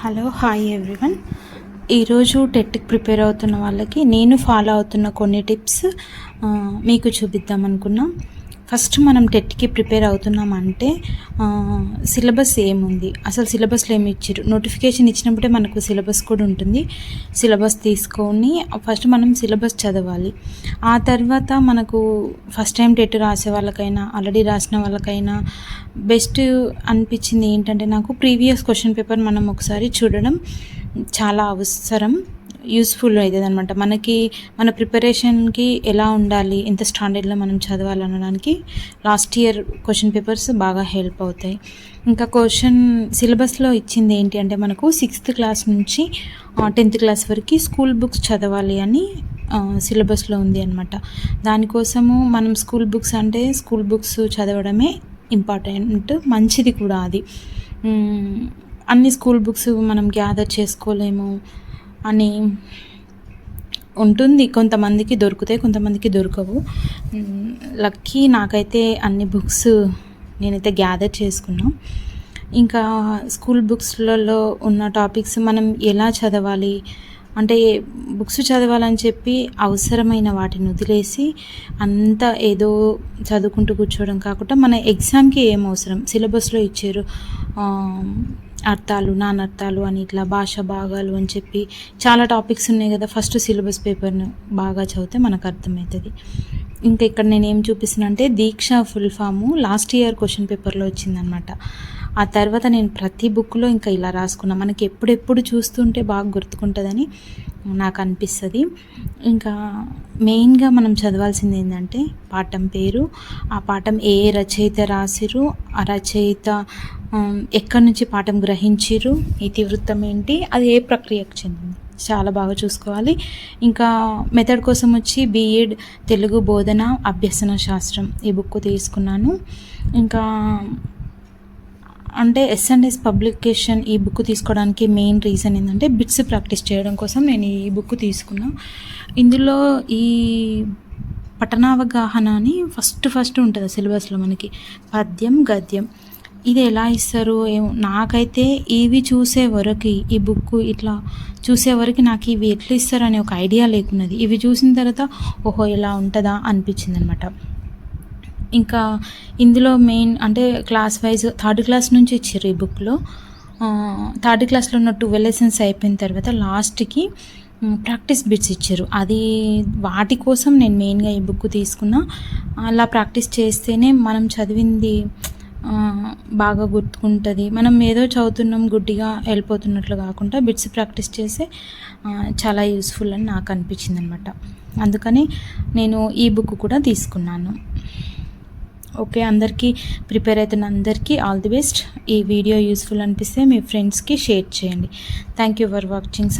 Hello hi everyone. ఈరోజు టెట్కి prepare అవుతున్న వాళ్ళకి నేను ఫాలో అవుతున్న కొన్ని టిప్స్ మీకు చూపిద్దాం అనుకున్నా ఫస్ట్ మనం టెట్కి ప్రిపేర్ అవుతున్నామంటే సిలబస్ ఏముంది? అసలు సిలబస్లో ఏమి ఇచ్చారు నోటిఫికేషన్ ఇచ్చినప్పుడే మనకు సిలబస్ కూడా ఉంటుంది. సిలబస్ తీసుకొని ఫస్ట్ మనం సిలబస్ చదవాలి. ఆ తర్వాత మనకు ఫస్ట్ టైం టెట్ రాసే వాళ్ళకైనా ఆల్రెడీ రాసిన వాళ్ళకైనా బెస్ట్ అనిపించింది ఏంటంటే నాకు ప్రీవియస్ క్వశ్చన్ పేపర్ మనం ఒకసారి చూడడం చాలా అవసరం. యూస్ఫుల్ అవుతుంది అనమాట మనకి మన ప్రిపరేషన్కి ఎలా ఉండాలి ఎంత స్టాండర్డ్లో మనం చదవాలనడానికి లాస్ట్ ఇయర్ క్వశ్చన్ పేపర్స్ బాగా హెల్ప్ అవుతాయి. ఇంకా క్వశ్చన్ సిలబస్లో ఇచ్చింది ఏంటి అంటే మనకు సిక్స్త్ క్లాస్ నుంచి టెన్త్ క్లాస్ వరకు స్కూల్ బుక్స్ చదవాలి అని సిలబస్లో ఉంది అనమాట దానికోసము మనం స్కూల్ బుక్స్ అంటే స్కూల్ బుక్స్ చదవడమే ఇంపార్టెంట్ మంచిది కూడా అది. అన్ని స్కూల్ బుక్స్ మనం గ్యాదర్ చేసుకోలేము. అని ఉంటుంది. కొంతమందికి దొరుకుతాయి కొంతమందికి దొరకవు. లక్కీ నాకైతే అన్ని బుక్స్ నేనైతే గ్యాదర్ చేసుకున్నాను ఇంకా స్కూల్ బుక్స్లలో ఉన్న టాపిక్స్ మనం ఎలా చదవాలి? అంటే బుక్స్ చదవాలని చెప్పి అవసరమైన వాటిని వదిలేసి అంతా ఏదో చదువుకుంటూ కూర్చోవడం కాకుండా మన ఎగ్జామ్కి ఏం అవసరం? సిలబస్లో ఇచ్చారు అర్థాలు నానర్థాలు అని ఇట్లా భాష భాగాలు అని చెప్పి చాలా టాపిక్స్ ఉన్నాయి కదా. ఫస్ట్ సిలబస్ పేపర్ను బాగా చదివితే మనకు అర్థమవుతుంది. ఇంకా ఇక్కడ నేను ఏం చూపిస్తున్నా అంటే దీక్ష full form last year question పేపర్లో వచ్చిందనమాట ఆ తర్వాత నేను ప్రతి బుక్లో ఇంకా ఇలా రాసుకున్నా. మనకి ఎప్పుడెప్పుడు చూస్తుంటే బాగా గుర్తుకుంటుందని నాకు అనిపిస్తుంది. ఇంకా మెయిన్గా మనం చదవాల్సింది ఏంటంటే పాఠం పేరు. ఆ పాఠం ఏ రచయిత రాసిరు ఆ రచయిత ఎక్కడి నుంచి పాఠం గ్రహించిరు ఇతివృత్తం ఏంటి అది ఏ ప్రక్రియకు చెందింది? చాలా బాగా చూసుకోవాలి. ఇంకా మెథడ్ కోసం వచ్చి బీఎడ్ తెలుగు బోధన అభ్యసన శాస్త్రం ఈ బుక్ తీసుకున్నాను. ఇంకా అంటే ఎస్ఎన్ఎస్ పబ్లికేషన్ ఈ బుక్ తీసుకోవడానికి మెయిన్ రీజన్ ఏంటంటే బిట్స్ ప్రాక్టీస్ చేయడం కోసం నేను ఈ బుక్ తీసుకున్నా. ఇందులో ఈ పఠనావగాహన అని ఫస్ట్ ఫస్ట్ ఉంటుంది సిలబస్లో మనకి. పద్యం గద్యం. ఇది ఎలా ఇస్తారు? ఏమో నాకైతే ఇవి చూసే వరకు ఈ బుక్ ఇట్లా చూసే వరకు నాకు ఇవి ఎట్లా ఇస్తారు అనే ఒక ఐడియా లేకున్నది. ఇవి చూసిన తర్వాత ఓహో ఇలా ఉంటుందా అనిపించింది అనమాట ఇంకా ఇందులో మెయిన్ అంటే క్లాస్ వైజ్ థర్డ్ క్లాస్ నుంచి ఇచ్చారు ఈ బుక్లో. థర్డ్ క్లాస్లో ఉన్న ట్వెల్వ్ లెసన్స్ అయిపోయిన తర్వాత లాస్ట్కి ప్రాక్టీస్ బిట్స్ ఇచ్చారు. అది వాటి కోసం నేను మెయిన్గా ఈ బుక్ తీసుకున్నా. అలా ప్రాక్టీస్ చేస్తేనే మనం చదివింది బాగా గుర్తుకుంటుంది. మనం ఏదో చదువుతున్నాం గుడ్డిగా వెళ్ళిపోతున్నట్లు కాకుండా బిట్స్ ప్రాక్టీస్ చేస్తే చాలా యూస్ఫుల్ అని నాకు అనిపించింది అనమాట అందుకని నేను ఈ బుక్ కూడా తీసుకున్నాను. ఓకే అందరికీ ప్రిపేర్ అవుతున్న అందరికీ ఆల్ ది బెస్ట్. ఈ వీడియో యూస్ఫుల్ అనిపిస్తే మీ ఫ్రెండ్స్కి షేర్ చేయండి. Thank you for watching.